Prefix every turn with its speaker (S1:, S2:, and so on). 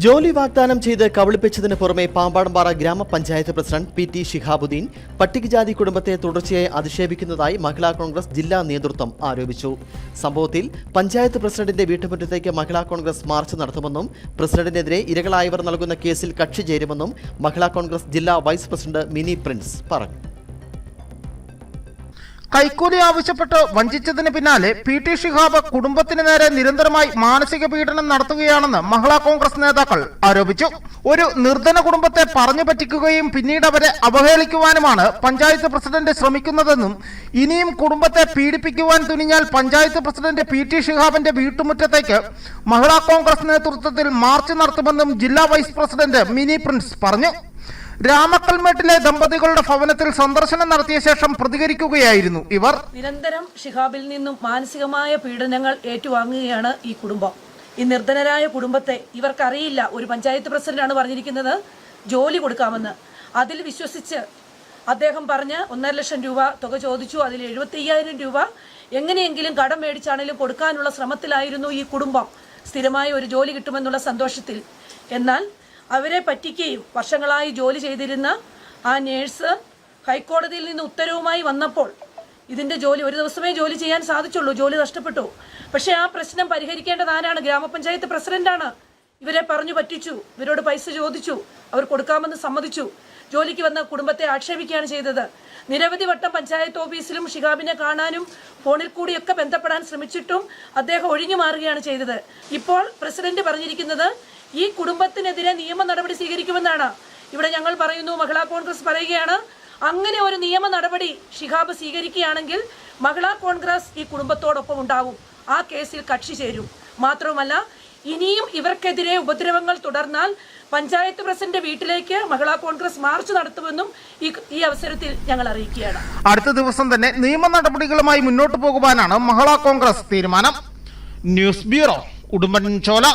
S1: ജോലി വാഗ്ദാനം ചെയ്ത് കബളിപ്പിച്ചതിന് പുറമെ പാമ്പാടമ്പാറ ഗ്രാമപഞ്ചായത്ത് പ്രസിഡന്റ് പി ടി ഷിഹാബുദ്ദീൻ പട്ടികജാതി കുടുംബത്തെ തുടർച്ചയായി അധിക്ഷേപിക്കുന്നതായി മഹിളാ കോൺഗ്രസ് ജില്ലാ നേതൃത്വം ആരോപിച്ചു. സംഭവത്തിൽ പഞ്ചായത്ത് പ്രസിഡന്റിന്റെ വീട്ടുമുറ്റത്തേക്ക് മഹിളാ കോൺഗ്രസ് മാർച്ച് നടത്തുമെന്നും പ്രസിഡന്റിനെതിരെ ഇരകളായവർ നൽകുന്ന കേസിൽ കക്ഷി ചേരുമെന്നും മഹിളാ കോൺഗ്രസ് ജില്ലാ വൈസ് പ്രസിഡന്റ് മിനി പ്രിൻസ് പറഞ്ഞു.
S2: കൈക്കൂലി ആവശ്യപ്പെട്ട് വഞ്ചിച്ചതിന് പിന്നാലെ പി ടി ഷിഹാബ് കുടുംബത്തിന് നേരെ നിരന്തരമായി മാനസിക പീഡനം നടത്തുകയാണെന്ന് മഹിളാ കോൺഗ്രസ് നേതാക്കൾ ആരോപിച്ചു. ഒരു നിർധന കുടുംബത്തെ പറഞ്ഞു പറ്റിക്കുകയും പിന്നീട് അവരെ അവഹേളിക്കുവാനുമാണ് പഞ്ചായത്ത് പ്രസിഡന്റ് ശ്രമിക്കുന്നതെന്നും ഇനിയും കുടുംബത്തെ പീഡിപ്പിക്കുവാൻ തുനിഞ്ഞാൽ പഞ്ചായത്ത് പ്രസിഡന്റ് പി ടി ഷിഹാബിന്റെ വീട്ടുമുറ്റത്തേക്ക് മഹിളാ കോൺഗ്രസ് നേതൃത്വത്തിൽ മാർച്ച് നടത്തുമെന്നും ജില്ലാ വൈസ് പ്രസിഡന്റ് മിനി പ്രിൻസ് പറഞ്ഞു. രാമക്കൽമേട്ടിലെ ദമ്പതികളുടെ ഭവനത്തിൽ സന്ദർശനം നടത്തിയ ശേഷം പ്രതികരിക്കുകയായിരുന്നു ഇവർ.
S3: നിരന്തരം ഷിഹാബിൽ നിന്നും മാനസികമായ പീഡനങ്ങൾ ഏറ്റുവാങ്ങുകയാണ് ഈ കുടുംബം. ഈ നിർധനരായ കുടുംബത്തെ ഇവർക്കറിയില്ല. ഒരു പഞ്ചായത്ത് പ്രസിഡന്റാണ് പറഞ്ഞിരിക്കുന്നത്. ജോലി കൊടുക്കാമെന്ന്. അതിൽ വിശ്വസിച്ച് അദ്ദേഹം പറഞ്ഞ് ഒന്നര ലക്ഷം രൂപ തുക ചോദിച്ചു. അതിൽ എഴുപത്തി അയ്യായിരം രൂപ എങ്ങനെയെങ്കിലും കടം മേടിച്ചാണെങ്കിലും കൊടുക്കാനുള്ള ശ്രമത്തിലായിരുന്നു ഈ കുടുംബം. സ്ഥിരമായ ഒരു ജോലി കിട്ടുമെന്നുള്ള സന്തോഷത്തിൽ. എന്നാൽ അവരെ പറ്റിക്കുകയും വർഷങ്ങളായി ജോലി ചെയ്തിരുന്ന ആ നേഴ്സ് ഹൈക്കോടതിയിൽ നിന്ന് ഉത്തരവുമായി വന്നപ്പോൾ ഇതിന്റെ ജോലി ഒരു ദിവസമേ ജോലി ചെയ്യാൻ സാധിച്ചുള്ളൂ ജോലി നഷ്ടപ്പെട്ടു. പക്ഷേ ആ പ്രശ്നം പരിഹരിക്കേണ്ടത് ആരാണ്? ഗ്രാമപഞ്ചായത്ത് പ്രസിഡന്റാണ്. ഇവരെ പറഞ്ഞു പറ്റിച്ചു ഇവരോട് പൈസ ചോദിച്ചു അവർ കൊടുക്കാമെന്ന് സമ്മതിച്ചു. ജോലിക്ക് വന്ന കുടുംബത്തെ ആക്ഷേപിക്കുകയാണ് ചെയ്തത്. നിരവധി വട്ടം പഞ്ചായത്ത് ഓഫീസിലും ഷിഹാബിനെ കാണാനും ഫോണിൽ കൂടിയൊക്കെ ബന്ധപ്പെടാൻ ശ്രമിച്ചിട്ടും അദ്ദേഹം ഒഴിഞ്ഞു മാറുകയാണ് ചെയ്തത്. ഇപ്പോൾ പ്രസിഡന്റ് പറഞ്ഞിരിക്കുന്നത് ഈ കുടുംബത്തിനെതിരെ നിയമ നടപടി സ്വീകരിക്കുമെന്നാണ് ഇവിടെ ഞങ്ങൾ പറയുന്നു. മഹിളാ കോൺഗ്രസ് പറയുകയാണ് അങ്ങനെ ഒരു നിയമ നടപടി ഷിഹാബ് സ്വീകരിക്കുകയാണെങ്കിൽ മഹിളാ കോൺഗ്രസ് ഈ കുടുംബത്തോടൊപ്പം ഉണ്ടാവും ആ കേസിൽ കക്ഷി ചേരും. മാത്രവുമല്ല ഇനിയും ഇവർക്കെതിരെ ഉപദ്രവങ്ങൾ തുടർന്നാൽ പഞ്ചായത്ത് പ്രസിഡന്റ് വീട്ടിലേക്ക് മഹിളാ കോൺഗ്രസ് മാർച്ച് നടത്തുമെന്നും ഈ അവസരത്തിൽ ഞങ്ങൾ അറിയിക്കുകയാണ്.
S2: അടുത്ത ദിവസം തന്നെ നിയമ നടപടികളുമായി മുന്നോട്ട് പോകുവാനാണ് മഹിളാ കോൺഗ്രസ് തീരുമാനം. News bureau Udumbanchola